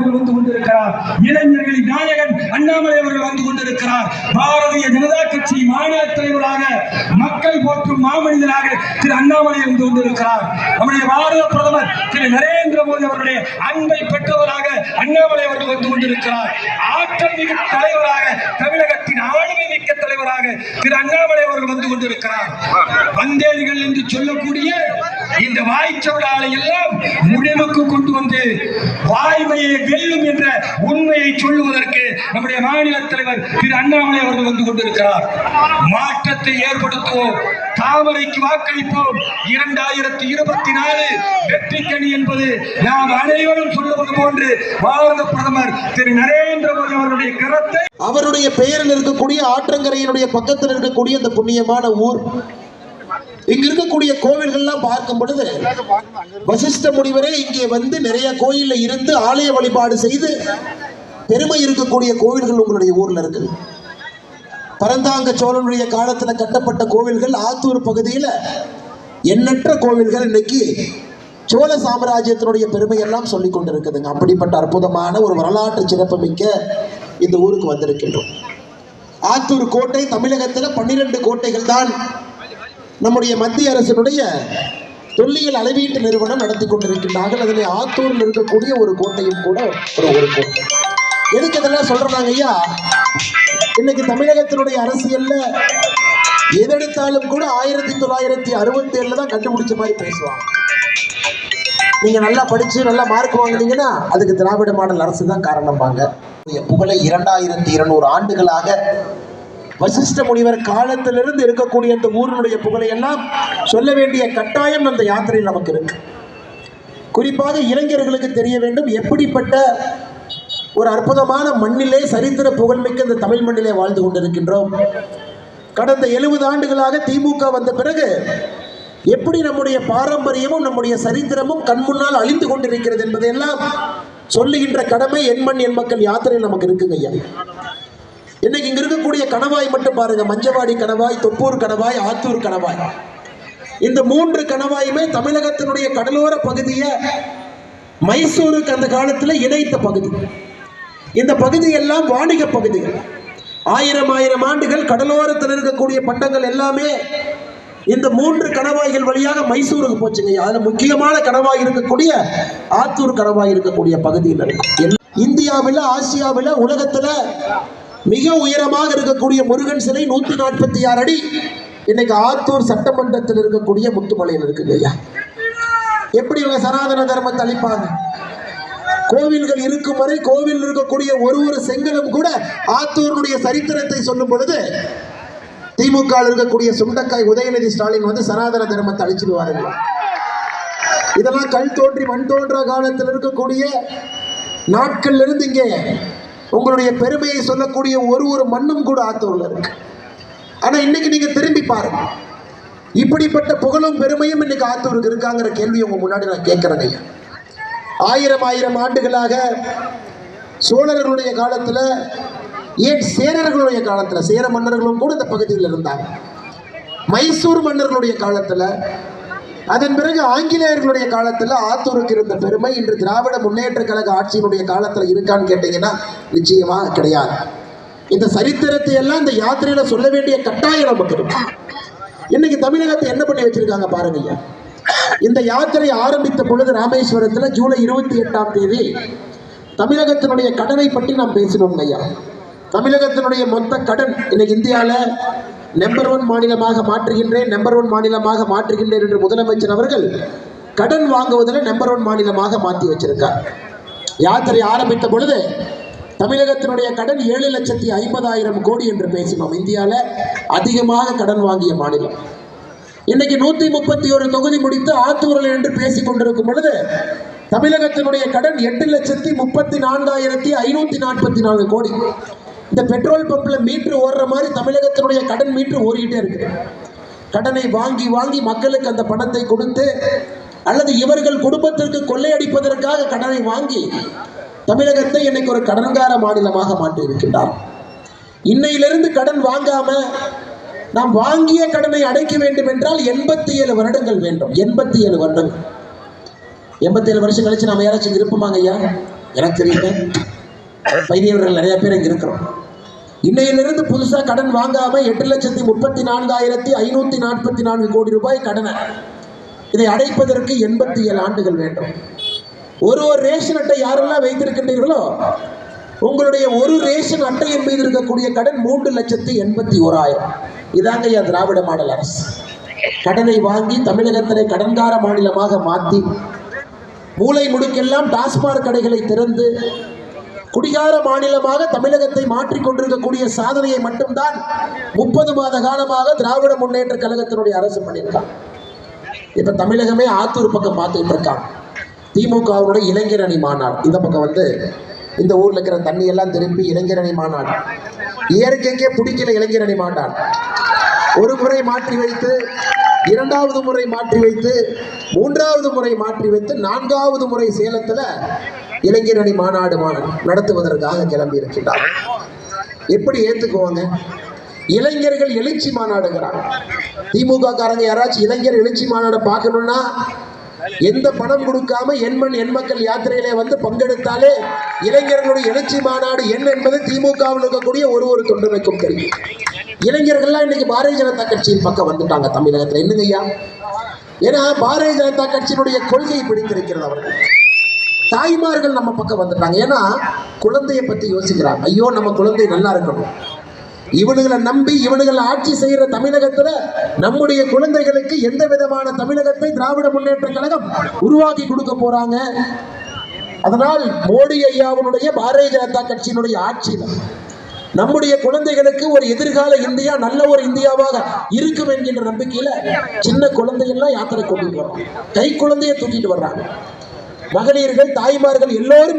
அவர்கள் வந்து கொண்டிருக்கிறார். இளைஞர்களின் நாயகன் அண்ணாமலை அவர்கள் வந்து கொண்டிருக்கிறார். பாரதிய ஜனதா கட்சி மாநில தலைவராக மக்கள் போற்றும் மாமனிதனாக திரு அண்ணாமலை வந்து கொண்டிருக்கிறார். நம்முடைய பாரத பிரதமர் திரு நரேந்திர மோடி அவருடைய அன்பை பெற்றவராக அண்ணாமலை அவர்கள் வந்து கொண்டிருக்கிறார். ஆற்றல் மிகு தலைவராக தமிழகத்தின் ஆளுமை மிக்க தலைவராக திரு அண்ணாமலை அவர்கள் வந்து கொண்டிருக்கிறார். வந்தேதிகள் என்று சொல்லக்கூடிய இந்த வாய்ச்சவடாலை எல்லாம் முடிவுக்கு கொண்டு வந்து வாய்மையை வெல்லும் என்ற உண்மையை சொல்லுவதற்கு நம்முடைய மாநில தலைவர் திரு அண்ணாமலை அவர்கள் வந்து கொண்டிருக்கிறார். மாற்றத்தை ஏற்படுத்துவோம். தாமரைக்கு வாக்களிப்போம். இரண்டாயிரத்தி இருபத்தி நாலு வெற்றி கணி என்பது நாம் அனைவரும் சொல்லுவது போன்று பாரத பிரதமர் திரு நரேந்திர மோடி அவருடைய கரத்தை அவருடைய பெயரில் இருக்கக்கூடிய ஆற்றங்கரையினுடைய பக்கத்தில் இருக்கக்கூடிய அந்த புண்ணியமான ஊர் இங்க இருக்கக்கூடிய கோவில்கள்லாம் பார்க்கும் பொழுது வசிஷ்ட முனிவரே இங்கே வந்து நிறைய கோயில்ல இருந்து ஆலய வழிபாடு செய்து பெருமை இருக்கக்கூடிய கோவில்கள் உங்களுடைய ஊர்ல இருக்கு. பரந்தாங்க சோழனுடைய காலத்துல கட்டப்பட்ட கோவில்கள் ஆத்தூர் பகுதியில எண்ணற்ற கோவில்கள் இன்னைக்கு சோழ சாம்ராஜ்யத்தினுடைய பெருமையெல்லாம் சொல்லிக் கொண்டிருக்குதுங்க. அப்படிப்பட்ட அற்புதமான ஒரு வரலாற்று சிறப்புமிக்க இந்த ஊருக்கு வந்திருக்கின்றோம். ஆத்தூர் கோட்டை தமிழகத்தில் பன்னிரண்டு கோட்டைகள் தான் நம்முடைய மத்திய அரசினுடைய தொல்லியல் அளவீட்டு நிறுவனம் நடத்தி கொண்டிருக்கின்றார்கள். அதில் ஆத்தூரில் இருக்கக்கூடிய ஒரு கோட்டையும் கூட ஒரு ஒரு கோட்டை. எதுக்கு இதெல்லாம் சொல்றாங்க ஐயா? இன்னைக்கு தமிழகத்தினுடைய அரசியல்ல எதெடுத்தாலும் கூட ஆயிரத்தி தொள்ளாயிரத்தி அறுபத்தி ஏழுல தான் கண்டுபிடிச்ச மாதிரி பேசுவாங்க. நீங்க நல்லா படிச்சு நல்லா மார்க் வாங்குனீங்கன்னா அதுக்கு திராவிட மாடல் அரசு தான் காரணம்பாங்க. புகழை இரண்டாயிரத்தி இருநூறு ஆண்டுகளாக வசிஷ்ட முனிவர் காலத்திலிருந்து இருக்கக்கூடிய அந்த ஊரினுடைய புகழை எல்லாம் சொல்ல வேண்டிய கட்டாயம் அந்த யாத்திரையில் நமக்கு இருக்கு. குறிப்பாக இளைஞர்களுக்கு தெரிய வேண்டும் எப்படிப்பட்ட ஒரு அற்புதமான மண்ணிலே சரித்திர புகழ்மிக்க இந்த தமிழ் மண்ணிலே வாழ்ந்து கொண்டிருக்கின்றோம். கடந்த எழுபது ஆண்டுகளாக திமுக வந்த பிறகு எப்படி நம்முடைய பாரம்பரியமும் நம்முடைய சரித்திரமும் கண் முன்னால் அழிந்து கொண்டிருக்கிறது என்பதையெல்லாம் சொல்லுகின்ற கடமை என் மண் என் மக்கள் யாத்திரை நமக்கு இருக்குங்க ஐயா இன்னைக்கு இங்க இருக்கக்கூடிய கணவாய் மட்டும் பாருங்க. மஞ்சவாடி கணவாய் தொப்பூர் கணவாய் ஆத்தூர் கணவாய். இந்த மூன்று கணவாயுமே தமிழகத்தினுடைய கடலோர பகுதியை மைசூருக்கு அந்த காலத்தில் இணைத்த பகுதி. இந்த பகுதி எல்லாம் வாணிக பகுதிகள். ஆயிரம் ஆயிரம் ஆண்டுகள் கடலோரத்தில் இருக்கக்கூடிய பண்டங்கள் எல்லாமே இந்த மூன்று கணவாய்கள் வழியாக மைசூருக்கு போச்சுங்க. அதில் முக்கியமான கணவாய் இருக்கக்கூடிய ஆத்தூர் கணவாய் இருக்கக்கூடிய பகுதியில் இருக்கு. இந்தியாவில் ஆசியாவில் உலகத்தில் மிக உயரமாக இருக்கக்கூடிய முருகன் சிலை நூற்றி நாற்பத்தி ஆறு அடி. இன்னைக்கு ஆத்தூர் சட்டமன்றத்தில் இருக்கக்கூடிய முத்துமலையில் இருக்குது ஐயா. எப்படி இவங்க சனாதன தர்மத்தை அளிப்பாங்க கோவில்கள் இருக்கும் வரை கோவில் இருக்கக்கூடிய ஒரு ஒரு செங்கலும் கூட ஆத்தூருடைய சரித்திரத்தை சொல்லும் பொழுது திமுக இருக்கக்கூடிய சுண்டக்காய் உதயநிதி ஸ்டாலின் வந்து சனாதன தர்மத்தை அழிச்சிடுவார்கள் இதெல்லாம் கல் தோன்றி மண் தோன்ற காலத்தில் இருக்கக்கூடிய நாட்கள்ல இருந்து இங்கே உங்களுடைய பெருமையை சொல்லக்கூடிய ஒரு ஒரு மண்ணும் கூட ஆத்தூரில் இருக்கு. ஆனால் இன்னைக்கு நீங்கள் திரும்பி பாருங்க. இப்படிப்பட்ட புகழும் பெருமையும் இன்னைக்கு ஆத்தூருக்கு இருக்காங்கிற கேள்வி உங்க முன்னாடி நான் கேட்கிறேன் ஐயா. ஆயிரம் ஆயிரம் ஆண்டுகளாக சோழர்களுடைய காலத்தில் ஏன் சேரர்களுடைய காலத்தில் சேர மன்னர்களும் கூட இந்த பகுதியில் இருந்தாங்க. மைசூர் மன்னர்களுடைய காலத்தில் அதன் பிறகு ஆங்கிலேயர்களுடைய காலத்துல ஆத்தூருக்கு இருந்த பெருமை இன்று திராவிட முன்னேற்ற கழக ஆட்சியினுடைய காலத்துல இருக்கான்னு கேட்டீங்கன்னா நிச்சயமா கிடையாது. இந்த சரித்திரத்தை எல்லாம் இந்த யாத்திரையில சொல்ல வேண்டிய கட்டாயம் நமக்கு இருக்கு. இன்னைக்கு தமிழகத்தை என்ன பண்ணி வச்சிருக்காங்க பாருங்க இந்த யாத்திரை ஆரம்பித்த பொழுது ராமேஸ்வரத்துல ஜூலை இருபத்தி எட்டாம் தேதி தமிழகத்தினுடைய கடனை பற்றி நாம் பேசினோம் ஐயா. தமிழகத்தினுடைய மொத்த கடன் இன்னைக்கு இந்தியாவில் நம்பர் ஒன் மாநிலமாக மாற்றுகின்றேன் நம்பர் ஒன் மாநிலமாக மாற்றுகின்றேன் என்று முதலமைச்சர் அவர்கள் கடன் வாங்குவதில் நம்பர் ஒன் மாநிலமாக மாற்றி வச்சிருக்கார். யாத்திரை ஆரம்பித்த பொழுது தமிழகத்தினுடைய கடன் ஏழு லட்சத்தி ஐம்பதாயிரம் கோடி என்று பேசினோம். இந்தியாவில் அதிகமாக கடன் வாங்கிய மாநிலம். இன்னைக்கு நூத்தி முப்பத்தி ஒரு தொகுதி முடித்து ஆத்தூரில் என்று பேசிக் கொண்டிருக்கும் பொழுது தமிழகத்தினுடைய கடன் எட்டு லட்சத்தி முப்பத்தி நான்காயிரத்தி ஐநூத்தி நாற்பத்தி நான்கு கோடி. இந்த பெட்ரோல் பம்பில் மீட்ரு ஓடுற மாதிரி தமிழகத்தினுடைய கடன் மீட்ரு ஓடிக்கிட்டே இருக்கு. கடனை வாங்கி வாங்கி மக்களுக்கு அந்த பணத்தை கொடுத்து அல்லது இவர்கள் குடும்பத்திற்கு கொள்ளையடிப்பதற்காக கடனை வாங்கி தமிழகத்தை இன்னைக்கு ஒரு கடன்கார மாநிலமாக மாற்றி இருக்கின்றார் இன்னையிலிருந்து கடன் வாங்காம நாம் வாங்கிய கடனை அடைக்க வேண்டும் என்றால் எண்பத்தி ஏழு வருடங்கள் வேண்டும். எண்பத்தி ஏழு வருடங்கள். எண்பத்தி ஏழு வருஷம் கழிச்சு நம்ம யாராச்சும் இருப்போமாங்க ஐயா? எனக்கு தெரியுது பைரியவர்கள் நிறைய பேர் இங்கே இருக்கிறோம். இன்னையிலிருந்து புதுசா கடன் வாங்காமல் எட்டு லட்சத்தி முப்பத்தி நான்காயிரத்தி ஐநூத்தி நாற்பத்தி நான்கு கோடி ரூபாய் கடனை இதை அடைப்பதற்கு எண்பத்தி ஏழு ஆண்டுகள் வேண்டும். ஒரு ஒரு ரேஷன் அட்டை யாரெல்லாம் வைத்திருக்கின்றீர்களோ உங்களுடைய ஒரு ரேஷன் அட்டையின் மீது இருக்கக்கூடிய கடன் மூன்று லட்சத்தி எண்பத்தி ஓராயிரம். இதாங்க ஐயா திராவிட மாடல் அரசு. கடனை வாங்கி தமிழகத்தினை கடன்கார மாநிலமாக மாற்றி மூளை முடுக்கெல்லாம் டாஸ்மாக் கடைகளை திறந்து குடிகார மாநிலமாக தமிழகத்தை மாற்றிக் கொண்டிருக்கக்கூடிய சாதனையை மட்டும்தான் முப்பது மாத காலமாக திராவிட முன்னேற்ற கழகத்தினுடைய அரசு பண்ணியிருக்காங்க இப்ப தமிழகமே ஆத்தூர் பக்கம் பார்த்துக்கிட்டு இருக்காங்க திமுகவுடைய இளைஞர் அணி மாநாடு. இந்த பக்கம் வந்து இந்த ஊர்ல இருக்கிற தண்ணி எல்லாம் திருப்பி இளைஞர் அணி மாநாடு. இயற்கைக்கே பிடிக்கல இளைஞர் அணி மாநாடு. ஒரு முறை மாற்றி வைத்து இரண்டாவது முறை மாற்றி வைத்து மூன்றாவது முறை மாற்றி வைத்து நான்காவது முறை சேலத்துல இளைஞரணி மாநாடு நடத்துவதற்காக கிளம்பி இருக்கின்றார் எப்படி ஏத்துக்குவாங்க? இளைஞர்கள் எழுச்சி மாநாடுங்கிறாங்க. திமுக காரங்க யாராச்சும் இளைஞர் எழுச்சி மாநாடு பார்க்கணும்னா எந்த பணம் கொடுக்காம எண்மண் எண்மக்கள் யாத்திரையிலே வந்து பங்கெடுத்தாலே இளைஞர்களுடைய எழுச்சி மாநாடு என்ன என்பது திமுகவில் இருக்கக்கூடிய ஒரு ஒரு தொண்டமைக்கும் தெரியும். இளைஞர்கள்லாம் இன்னைக்கு பாரதிய ஜனதா கட்சியின் பக்கம் வந்துட்டாங்க தமிழகத்தில். என்னங்கய்யா ஏன்னா பாரதிய ஜனதா கட்சியினுடைய கொள்கையை பிடித்திருக்கிறது அவர்கள். தாய்மார்கள் நம்ம பக்கம் வந்துட்டாங்க. ஏன்னா குழந்தையை பத்தி யோசிக்கிறாங்க. ஐயோ நம்ம குழந்தை நல்லா இருக்கணும். இவனுங்களை நம்பி இவனுங்களை ஆட்சி செய்யற தமிழகத்துல நம்முடைய குழந்தைகளுக்கு எந்த விதமான தமிழகத்தை திராவிட முன்னேற்ற கழகம் உருவாக்கி கொடுக்க போறாங்க? அதனால் மோடி ஐயாவுடைய பாரதிய ஜனதா கட்சியினுடைய ஆட்சியில நம்முடைய குழந்தைகளுக்கு ஒரு எதிர்கால இந்தியா நல்ல ஒரு இந்தியாவாக இருக்கும் என்கின்ற நம்பிக்கையில சின்ன குழந்தைகள்லாம் யாத்திரை கொண்டு வர்றோம் கை குழந்தைய தூக்கிட்டு வர்றாங்க. மகளிர்கள் தாய்மார்கள் எல்லோரும்